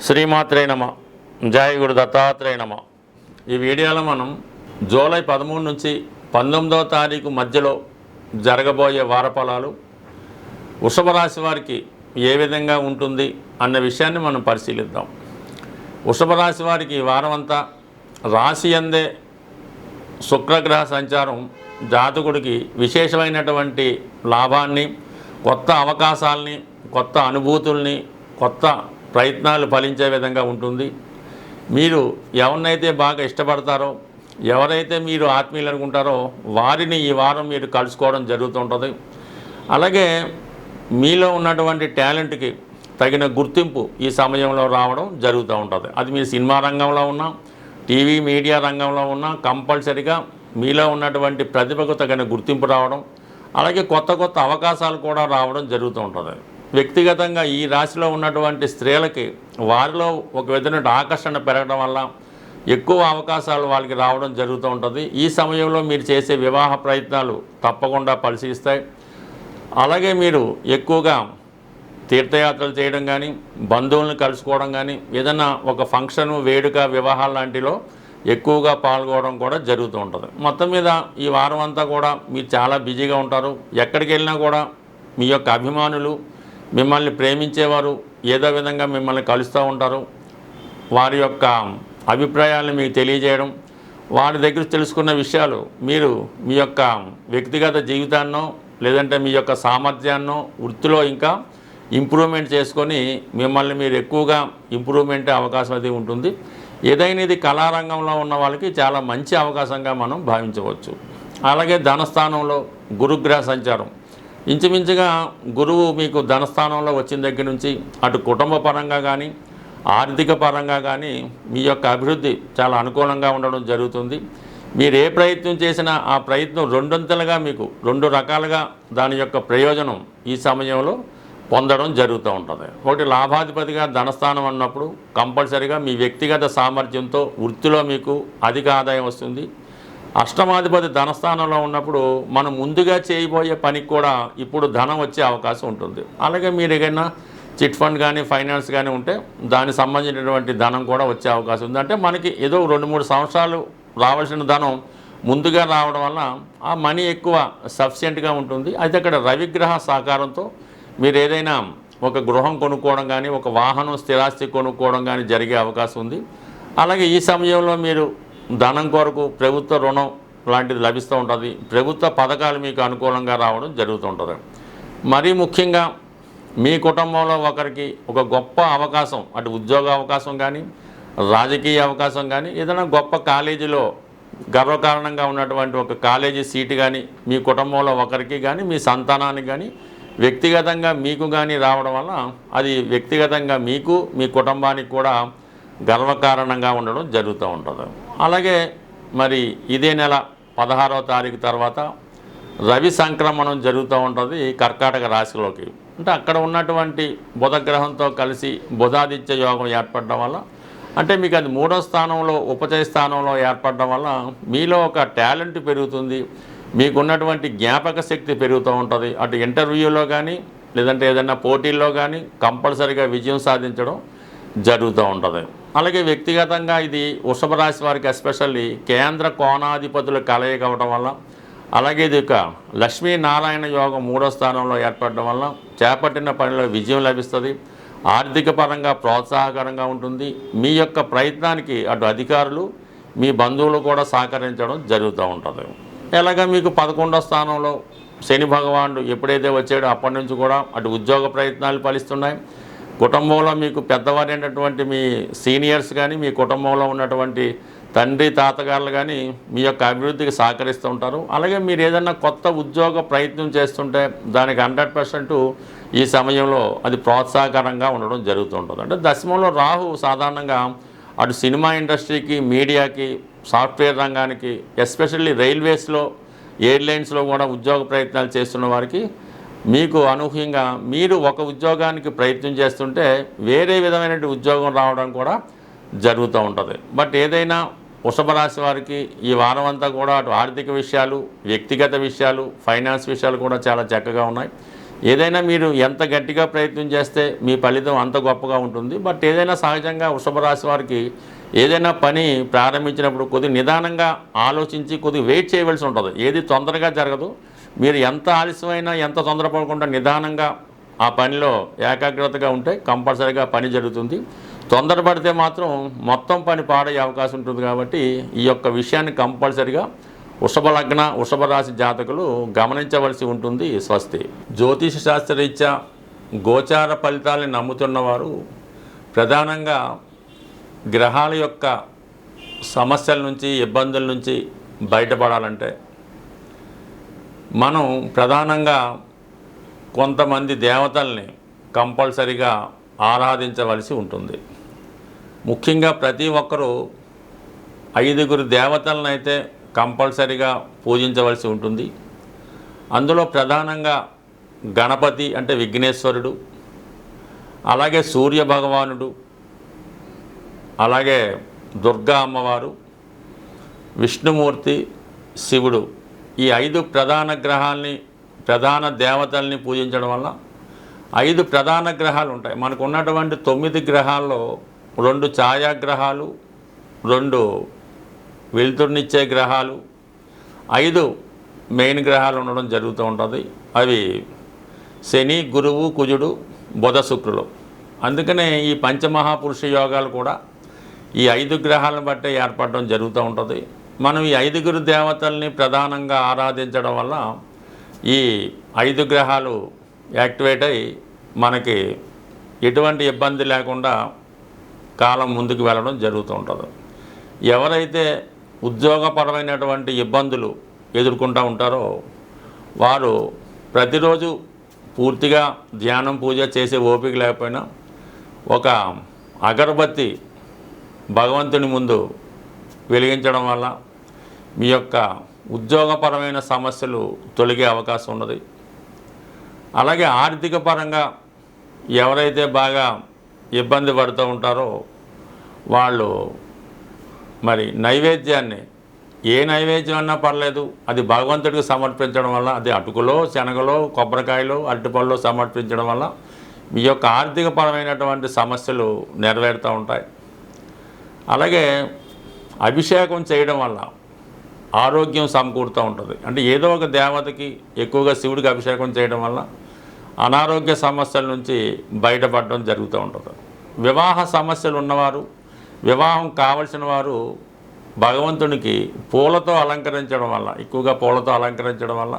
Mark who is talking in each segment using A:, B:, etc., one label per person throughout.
A: శ్రీమాత్రే నమ. జయ గురు దత్తాత్రేయ నమ. ఈ వీడియోలో మనం జూలై పదమూడు నుంచి పంతొమ్మిదవ తారీఖు మధ్యలో జరగబోయే వారఫలాలు వృషభ రాశి వారికి ఏ విధంగా ఉంటుంది అన్న విషయాన్ని మనం పరిశీలిద్దాం. వృషభ రాశి వారికి ఈ రాశి అందే శుక్రగ్రహ సంచారం జాతకుడికి విశేషమైనటువంటి లాభాన్ని కొత్త అవకాశాలని కొత్త అనుభూతుల్ని కొత్త ప్రయత్నాలు ఫలించే విధంగా ఉంటుంది. మీరు ఎవరినైతే బాగా ఇష్టపడతారో ఎవరైతే మీరు ఆత్మీయులు అనుకుంటారో వారిని ఈ వారం మీరు కలుసుకోవడం జరుగుతుంటుంది. అలాగే మీలో ఉన్నటువంటి టాలెంట్కి తగిన గుర్తింపు ఈ సమయంలో రావడం జరుగుతూ ఉంటుంది. అది మీరు సినిమా రంగంలో ఉన్నా టీవీ మీడియా రంగంలో ఉన్నా కంపల్సరిగా మీలో ఉన్నటువంటి ప్రతిభకు తగిన గుర్తింపు రావడం అలాగే కొత్త కొత్త అవకాశాలు కూడా రావడం జరుగుతూ ఉంటుంది. వ్యక్తిగతంగా ఈ రాశిలో ఉన్నటువంటి స్త్రీలకి వారిలో ఒక విధమైన ఆకర్షణ పెరగడం వల్ల ఎక్కువ అవకాశాలు వాళ్ళకి రావడం జరుగుతూ ఉంటుంది. ఈ సమయంలో మీరు చేసే వివాహ ప్రయత్నాలు తప్పకుండా పరిశీలిస్తాయి. అలాగే మీరు ఎక్కువగా తీర్థయాత్రలు చేయడం కానీ బంధువులను కలుసుకోవడం కానీ ఏదైనా ఒక ఫంక్షన్ వేడుక వివాహాలు లాంటిలో ఎక్కువగా పాల్గొనడం కూడా జరుగుతూ ఉంటుంది. మొత్తం మీద ఈ వారం అంతా కూడా మీరు చాలా బిజీగా ఉంటారు. ఎక్కడికి వెళ్ళినా కూడా మీ యొక్క అభిమానులు మిమ్మల్ని ప్రేమించేవారు ఏదో విధంగా మిమ్మల్ని కలుస్తూ ఉంటారు. వారి యొక్క అభిప్రాయాలను మీకు తెలియజేయడం వారి దగ్గర తెలుసుకున్న విషయాలు మీరు మీ యొక్క వ్యక్తిగత జీవితాన్నో లేదంటే మీ యొక్క సామర్థ్యాన్నో వృత్తిలో ఇంకా ఇంప్రూవ్మెంట్ చేసుకొని మిమ్మల్ని మీరు ఎక్కువగా ఇంప్రూవ్మెంట్ అవకాశం అది ఉంటుంది. ఏదైనా ఇది కళారంగంలో ఉన్న వాళ్ళకి చాలా మంచి అవకాశంగా మనం భావించవచ్చు. అలాగే ధనస్థానంలో గురుగ్రహ సంచారం. ఇంచుమించుగా గురువు మీకు ధనస్థానంలో వచ్చిన దగ్గర నుంచి అటు కుటుంబ పరంగా కానీ ఆర్థిక పరంగా కానీ మీ యొక్క అభివృద్ధి చాలా అనుకూలంగా ఉండడం జరుగుతుంది. మీరు ఏ ప్రయత్నం చేసినా ఆ ప్రయత్నం రెండొంతలుగా మీకు రెండు రకాలుగా దాని యొక్క ప్రయోజనం ఈ సమయంలో పొందడం జరుగుతూ ఉంటుంది. ఒకటి లాభాధిపతిగా ధనస్థానం అన్నప్పుడు కంపల్సరిగా మీ వ్యక్తిగత సామర్థ్యంతో వృత్తిలో మీకు అధిక ఆదాయం వస్తుంది. అష్టమాధిపతి ధనస్థానంలో ఉన్నప్పుడు మనం ముందుగా చేయబోయే పనికి కూడా ఇప్పుడు ధనం వచ్చే అవకాశం ఉంటుంది. అలాగే మీరు ఏదైనా చిట్ ఫండ్ కానీ ఫైనాన్స్ కానీ ఉంటే దానికి సంబంధించినటువంటి ధనం కూడా వచ్చే అవకాశం ఉంది. అంటే మనకి ఏదో రెండు మూడు సంవత్సరాలు రావాల్సిన ధనం ముందుగా రావడం వల్ల ఆ మనీ ఎక్కువ సఫిషియెంట్గా ఉంటుంది. అయితే అక్కడ రవిగ్రహ సహకారంతో మీరు ఏదైనా ఒక గృహం కొనుక్కోవడం కానీ ఒక వాహనం స్థిరాస్తి కొనుక్కోవడం కానీ జరిగే అవకాశం ఉంది. అలాగే ఈ సమయంలో మీరు ధనం కొరకు ప్రభుత్వ రుణం లాంటిది లభిస్తూ ఉంటుంది. ప్రభుత్వ పథకాలు మీకు అనుకూలంగా రావడం జరుగుతుంటుంది. మరీ ముఖ్యంగా మీ కుటుంబంలో ఒకరికి ఒక గొప్ప అవకాశం అటు ఉద్యోగ అవకాశం కానీ రాజకీయ అవకాశం కానీ ఏదైనా గొప్ప కాలేజీలో గర్వకారణంగా ఉన్నటువంటి ఒక కాలేజీ సీటు కానీ మీ కుటుంబంలో ఒకరికి కానీ మీ సంతానానికి కానీ వ్యక్తిగతంగా మీకు కానీ రావడం వల్ల అది వ్యక్తిగతంగా మీకు మీ కుటుంబానికి కూడా గర్వకారణంగా ఉండడం జరుగుతూ ఉంటుంది. అలాగే మరి ఇదే నెల పదహారవ తారీఖు తర్వాత రవి సంక్రమణం జరుగుతూ ఉంటుంది కర్కాటక రాశిలోకి. అంటే అక్కడ ఉన్నటువంటి బుధగ్రహంతో కలిసి బుధాదిత్య యోగం ఏర్పడడం వల్ల అంటే మీకు అది మూడో స్థానంలో ఉపచయ స్థానంలో ఏర్పడడం వల్ల మీలో ఒక టాలెంట్ పెరుగుతుంది. మీకున్నటువంటి జ్ఞాపక శక్తి పెరుగుతూ ఉంటుంది. అటు ఇంటర్వ్యూలో కానీ లేదంటే ఏదైనా పోటీల్లో కానీ కంపల్సరీగా విజయం సాధించడం జరుగుతూ ఉంటుంది. అలాగే వ్యక్తిగతంగా ఇది వృషభ రాశి వారికి ఎస్పెషల్లీ కేంద్ర కోణాధిపతుల కలయిక అవ్వడం వల్ల అలాగే ఇది ఒక లక్ష్మీనారాయణ యోగం మూడో స్థానంలో ఏర్పడడం వల్ల చేపట్టిన పనిలో విజయం లభిస్తుంది. ఆర్థిక పరంగా ప్రోత్సాహకరంగా ఉంటుంది. మీ యొక్క ప్రయత్నానికి అటు అధికారులు మీ బంధువులు కూడా సహకరించడం జరుగుతూ ఉంటుంది. ఎలాగ మీకు పదకొండో స్థానంలో శని భగవానుడు ఎప్పుడైతే వచ్చాడో అప్పటి నుంచి కూడా అటు ఉద్యోగ ప్రయత్నాలు ఫలిస్తున్నాయి. కుటుంబంలో మీకు పెద్దవారైనటువంటి మీ సీనియర్స్ కానీ మీ కుటుంబంలో ఉన్నటువంటి తండ్రి తాతగారులు కానీ మీ యొక్క అభివృద్ధికి సహకరిస్తూ ఉంటారు. అలాగే మీరు ఏదైనా కొత్త ఉద్యోగ ప్రయత్నం చేస్తుంటే దానికి హండ్రెడ్ పర్సెంట్ ఈ సమయంలో అది ప్రోత్సాహకరంగా ఉండడం జరుగుతుంటుంది అంటే దశమంలో రాహు సాధారణంగా అటు సినిమా ఇండస్ట్రీకి మీడియాకి సాఫ్ట్వేర్ రంగానికి ఎస్పెషల్లీ రైల్వేస్లో ఎయిర్లైన్స్లో కూడా ఉద్యోగ ప్రయత్నాలు చేస్తున్న వారికి మీకు అనూహ్యంగా మీరు ఒక ఉద్యోగానికి ప్రయత్నం చేస్తుంటే వేరే విధమైన ఉద్యోగం రావడం కూడా జరుగుతూ ఉంటుంది. బట్ ఏదైనా వృషభ రాశి వారికి ఈ వారం అంతా కూడా అటు ఆర్థిక విషయాలు వ్యక్తిగత విషయాలు ఫైనాన్స్ విషయాలు కూడా చాలా చక్కగా ఉన్నాయి. ఏదైనా మీరు ఎంత గట్టిగా ప్రయత్నం చేస్తే మీ ఫలితం అంత గొప్పగా ఉంటుంది. బట్ ఏదైనా సహజంగా వృషభ రాశి వారికి ఏదైనా పని ప్రారంభించినప్పుడు కొద్దిగా నిదానంగా ఆలోచించి కొద్దిగా వెయిట్ చేయవలసి ఉంటుంది. ఏది తొందరగా జరగదు. మీరు ఎంత ఆలస్యమైనా ఎంత తొందరపడకుండా నిదానంగా ఆ పనిలో ఏకాగ్రతగా ఉంటే కంపల్సరీగా పని జరుగుతుంది. తొందరపడితే మాత్రం మొత్తం పని పాడయ్యే అవకాశం ఉంటుంది కాబట్టి ఈ యొక్క విషయాన్ని కంపల్సరిగా వృషభ లగ్న వృషభ రాశి జాతకులు గమనించవలసి ఉంటుంది స్వస్తి. జ్యోతిష శాస్త్రరీత్యా గోచార ఫలితాలని నమ్ముతున్నవారు ప్రధానంగా గ్రహాల యొక్క సమస్యల నుంచి ఇబ్బందుల నుంచి బయటపడాలంటే మనం ప్రధానంగా కొంతమంది దేవతల్ని కంపల్సరిగా ఆరాధించవలసి ఉంటుంది. ముఖ్యంగా ప్రతి ఒక్కరూ ఐదుగురు దేవతలను అయితే కంపల్సరిగా పూజించవలసి ఉంటుంది. అందులో ప్రధానంగా గణపతి అంటే విఘ్నేశ్వరుడు అలాగే సూర్య భగవానుడు అలాగే దుర్గా అమ్మవారు విష్ణుమూర్తి శివుడు ఈ ఐదు ప్రధాన గ్రహాల్ని ప్రధాన దేవతల్ని పూజించడం వల్ల ఐదు ప్రధాన గ్రహాలు ఉంటాయి. మనకు ఉన్నటువంటి తొమ్మిది గ్రహాల్లో రెండు ఛాయాగ్రహాలు రెండు వెలుతురునిచ్చే గ్రహాలు ఐదు మెయిన్ గ్రహాలు ఉండడం జరుగుతూ ఉంటుంది. అవి శని గురువు కుజుడు బుధ శుక్రులు. అందుకనే ఈ పంచమహాపురుష యోగాలు కూడా ఈ ఐదు గ్రహాలను బట్టే ఏర్పడడం జరుగుతూ ఉంటుంది. మనం ఈ ఐదుగురు దేవతల్ని ప్రధానంగా ఆరాధించడం వల్ల ఈ ఐదు గ్రహాలు యాక్టివేట్ అయ్యి మనకి ఎటువంటి ఇబ్బంది లేకుండా కాలం ముందుకు వెళ్ళడం జరుగుతూ ఉంటుంది. ఎవరైతే ఉద్యోగపరమైనటువంటి ఇబ్బందులు ఎదుర్కొంటూ ఉంటారో వారు ప్రతిరోజు పూర్తిగా ధ్యానం పూజ చేసే ఓపిక లేకపోయినా ఒక అగరబత్తి భగవంతుని ముందు వెలిగించడం వల్ల మీ యొక్క ఉద్యోగపరమైన సమస్యలు తొలగే అవకాశం ఉన్నది. అలాగే ఆర్థిక పరంగా ఎవరైతే బాగా ఇబ్బంది పడుతూ ఉంటారో వాళ్ళు మరి నైవేద్యాన్ని ఏ నైవేద్యం అన్నా పర్లేదు అది భగవంతుడికి సమర్పించడం వల్ల అది అటుకులో శనగలో కొబ్బరికాయలో అరటిపళ్ళు సమర్పించడం వల్ల మీ యొక్క ఆర్థికపరమైనటువంటి సమస్యలు నెరవేరుతూ ఉంటాయి. అలాగే అభిషేకం చేయడం వల్ల ఆరోగ్యం సమకూరుతూ ఉంటుంది. అంటే ఏదో ఒక దేవతకి ఎక్కువగా శివుడికి అభిషేకం చేయడం వల్ల అనారోగ్య సమస్యల నుంచి బయటపడడం జరుగుతూ ఉంటుంది. వివాహ సమస్యలు ఉన్నవారు వివాహం కావలసిన వారు భగవంతునికి పూలతో అలంకరించడం వల్ల ఎక్కువగా పూలతో అలంకరించడం వల్ల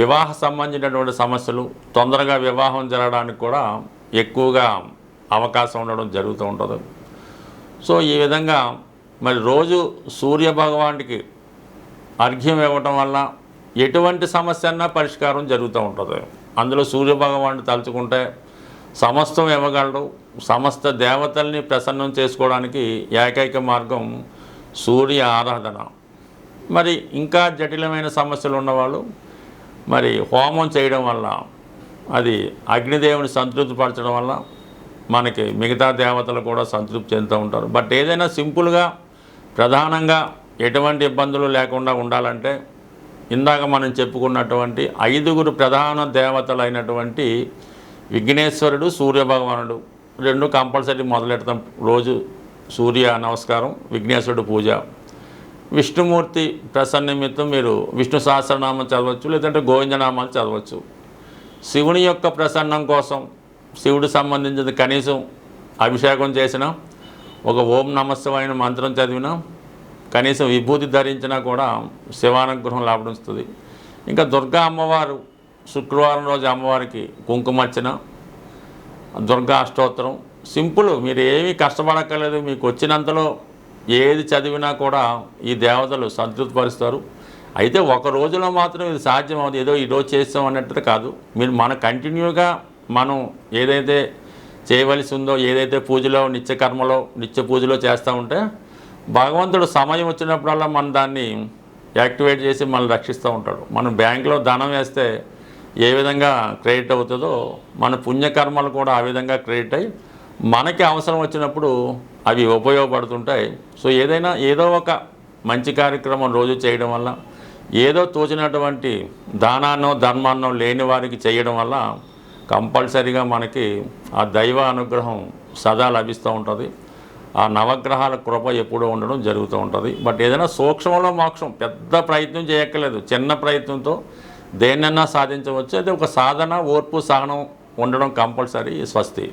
A: వివాహ సంబంధించినటువంటి సమస్యలు తొందరగా వివాహం జరగడానికి కూడా ఎక్కువగా అవకాశం ఉండడం జరుగుతూ ఉంటుంది. సో ఈ విధంగా మరి రోజు సూర్య భగవానుడికి అర్ఘ్యం ఇవ్వటం వల్ల ఎటువంటి సమస్య అన్నా పరిష్కారం జరుగుతూ ఉంటుంది. అందులో సూర్య భగవానుడు తలుచుకుంటే సమస్తం ఇవ్వగలడు. సమస్త దేవతల్ని ప్రసన్నం చేసుకోవడానికి ఏకైక మార్గం సూర్య ఆరాధన. మరి ఇంకా జటిలమైన సమస్యలు ఉన్నవాళ్ళు మరి హోమం చేయడం వల్ల అది అగ్నిదేవుని సంతృప్తిపరచడం వల్ల మనకి మిగతా దేవతలు కూడా సంతృప్తి చెందుతూ ఉంటారు. బట్ ఏదైనా సింపుల్గా ప్రధానంగా ఎటువంటి ఇబ్బందులు లేకుండా ఉండాలంటే ఇందాక మనం చెప్పుకున్నటువంటి ఐదుగురు ప్రధాన దేవతలైనటువంటి విఘ్నేశ్వరుడు సూర్యభగవానుడు రెండు కంపల్సరీ మొదలెడతాం. రోజు సూర్య నమస్కారం విఘ్నేశ్వరుడు పూజ. విష్ణుమూర్తి ప్రసన్న నిమిత్తం మీరు విష్ణు సహస్రనామం చదవచ్చు లేదంటే గోవిందనామాలు చదవచ్చు. శివుని యొక్క ప్రసన్నం కోసం శివుడు సంబంధించిన కనీసం అభిషేకం చేసినా ఒక ఓం నమస్సమైన మంత్రం చదివినా కనీసం విభూతి ధరించినా కూడా శివానుగ్రహం లాభిస్తుంది ఇంకా దుర్గా అమ్మవారు శుక్రవారం రోజు అమ్మవారికి కుంకుమర్చన దుర్గా అష్టోత్తరం. సింపుల్ మీరు ఏమీ కష్టపడక్కర్లేదు మీకు వచ్చినంతలో ఏది చదివినా కూడా ఈ దేవతలు సంతృప్తిపరుస్తారు. అయితే ఒక రోజులో మాత్రం ఇది సాధ్యం అవుతుంది ఏదో ఈరోజు చేస్తాం అన్నట్టు కాదు. మీరు మన కంటిన్యూగా మనం ఏదైతే చేయవలసి ఉందో ఏదైతే పూజలో నిత్య కర్మలో నిత్య పూజలో చేస్తూ ఉంటే భగవంతుడు సమయం వచ్చినప్పుడల్లా మనం దాన్ని యాక్టివేట్ చేసి మనల్ని రక్షిస్తూ ఉంటాడు. మనం బ్యాంకులో ధనం వేస్తే ఏ విధంగా క్రెడిట్ అవుతుందో మన పుణ్యకర్మలు కూడా ఆ విధంగా క్రెడిట్ అయ్యి మనకి అవసరం వచ్చినప్పుడు అవి ఉపయోగపడుతుంటాయి. సో ఏదైనా ఏదో ఒక మంచి కార్యక్రమం రోజు చేయడం వల్ల ఏదో తోచినటువంటి దానాన్నో ధర్మాన్నో లేని వారికి చేయడం వల్ల కంపల్సరీగా మనకి ఆ దైవ అనుగ్రహం సదా లభిస్తూ ఉంటుంది. ఆ నవగ్రహాల కృప ఎప్పుడూ ఉండడం జరుగుతూ ఉంటుంది. బట్ ఏదైనా సూక్ష్మంలో మోక్షం పెద్ద ప్రయత్నం చేయక్కర్లేదు. చిన్న ప్రయత్నంతో దేన్నైనా సాధించవచ్చు. అయితే ఒక సాధన ఓర్పు సహనం ఉండడం కంపల్సరీ స్వస్తి.